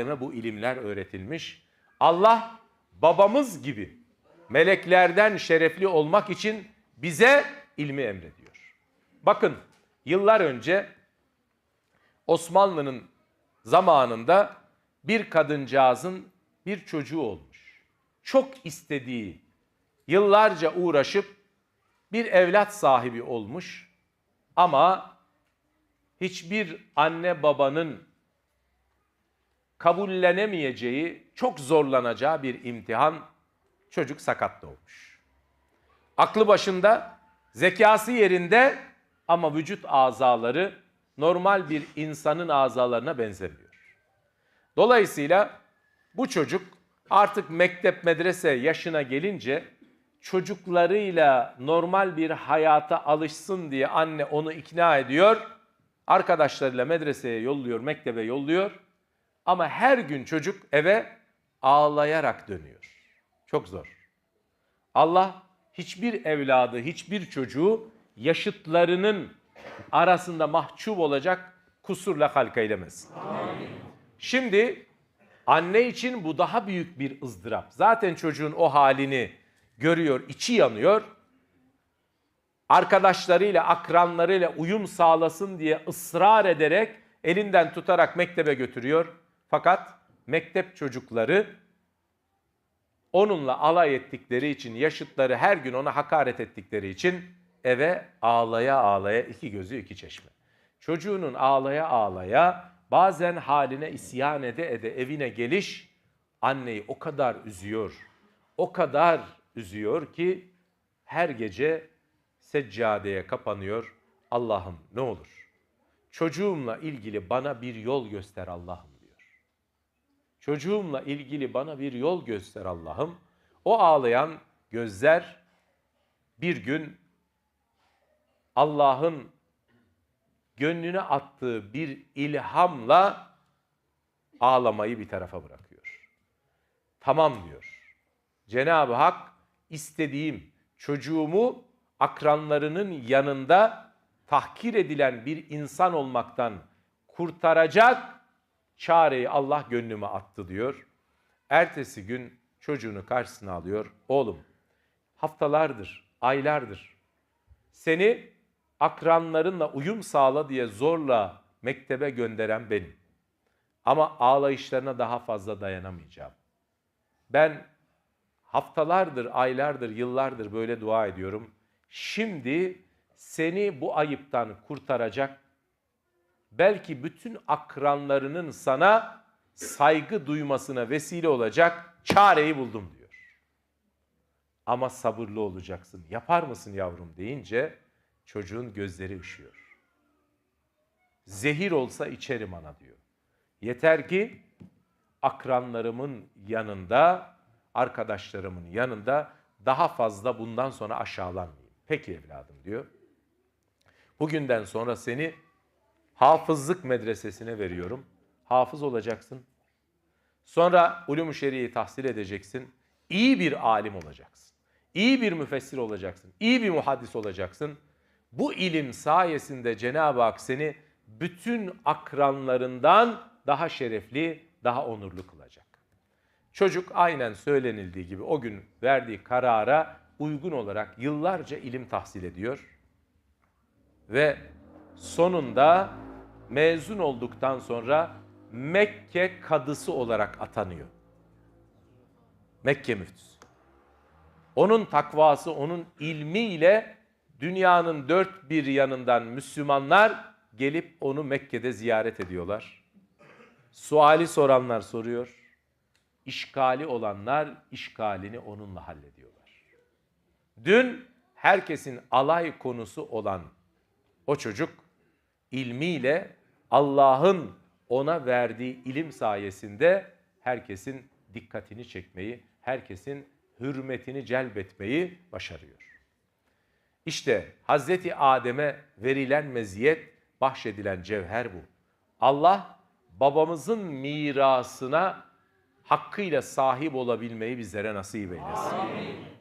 Adem'e bu ilimler öğretilmiş. Allah babamız gibi meleklerden şerefli olmak için bize ilmi emrediyor. Bakın yıllar önce Osmanlı'nın zamanında bir kadıncağızın bir çocuğu olmuş. Çok istediği, yıllarca uğraşıp bir evlat sahibi olmuş ama hiçbir anne babanın kabullenemeyeceği, çok zorlanacağı bir imtihan çocuk sakat doğmuş. Aklı başında, zekası yerinde ama vücut azaları normal bir insanın azalarına benzemiyor. Dolayısıyla bu çocuk artık mektep medrese yaşına gelince çocuklarıyla normal bir hayata alışsın diye anne onu ikna ediyor. Arkadaşlarıyla medreseye yolluyor, mektebe yolluyor. Ama her gün çocuk eve ağlayarak dönüyor. Çok zor. Allah hiçbir evladı, hiçbir çocuğu yaşıtlarının arasında mahcup olacak kusurla halka eylemesin. Şimdi anne için bu daha büyük bir ızdırap. Zaten çocuğun o halini görüyor, içi yanıyor. Arkadaşlarıyla, akranlarıyla uyum sağlasın diye ısrar ederek elinden tutarak mektebe götürüyor. Fakat mektep çocukları onunla alay ettikleri için, yaşıtları her gün ona hakaret ettikleri için eve ağlaya ağlaya iki gözü iki çeşme. Çocuğunun ağlaya ağlaya bazen haline isyan ede ede evine geliş anneyi o kadar üzüyor, o kadar üzüyor ki her gece seccadeye kapanıyor. Allah'ım ne olur çocuğumla ilgili bana bir yol göster Allah'ım. Çocuğumla ilgili bana bir yol göster Allah'ım. O ağlayan gözler bir gün Allah'ın gönlüne attığı bir ilhamla ağlamayı bir tarafa bırakıyor. Tamam diyor. Cenab-ı Hak istediğim çocuğumu akranlarının yanında tahkir edilen bir insan olmaktan kurtaracak çareyi Allah gönlüme attı diyor. Ertesi gün çocuğunu karşısına alıyor. Oğlum haftalardır, aylardır seni akranlarınla uyum sağla diye zorla mektebe gönderen benim. Ama ağlayışlarına daha fazla dayanamayacağım. Ben haftalardır, aylardır, yıllardır böyle dua ediyorum. Şimdi seni bu ayıptan kurtaracak, belki bütün akranlarının sana saygı duymasına vesile olacak çareyi buldum diyor. Ama sabırlı olacaksın. Yapar mısın yavrum deyince çocuğun gözleri ışıyor. Zehir olsa içerim ana diyor. Yeter ki akranlarımın yanında, arkadaşlarımın yanında daha fazla bundan sonra aşağılanmayayım. Peki evladım diyor. Bugünden sonra seni hafızlık medresesine veriyorum. Hafız olacaksın. Sonra ulum-u şeri'i tahsil edeceksin. İyi bir alim olacaksın. İyi bir müfessir olacaksın. İyi bir muhaddis olacaksın. Bu ilim sayesinde Cenab-ı Hak seni bütün akranlarından daha şerefli, daha onurlu kılacak. Çocuk aynen söylenildiği gibi o gün verdiği karara uygun olarak yıllarca ilim tahsil ediyor ve sonunda mezun olduktan sonra Mekke kadısı olarak atanıyor. Mekke müftüsü. Onun takvası, onun ilmiyle dünyanın dört bir yanından Müslümanlar gelip onu Mekke'de ziyaret ediyorlar. Suali soranlar soruyor. İşgali olanlar işgalini onunla hallediyorlar. Dün herkesin alay konusu olan o çocuk ilmiyle Allah'ın ona verdiği ilim sayesinde herkesin dikkatini çekmeyi, herkesin hürmetini celbetmeyi başarıyor. İşte Hazreti Adem'e verilen meziyet, bahşedilen cevher bu. Allah babamızın mirasına hakkıyla sahip olabilmeyi bizlere nasip eylesin. Amin.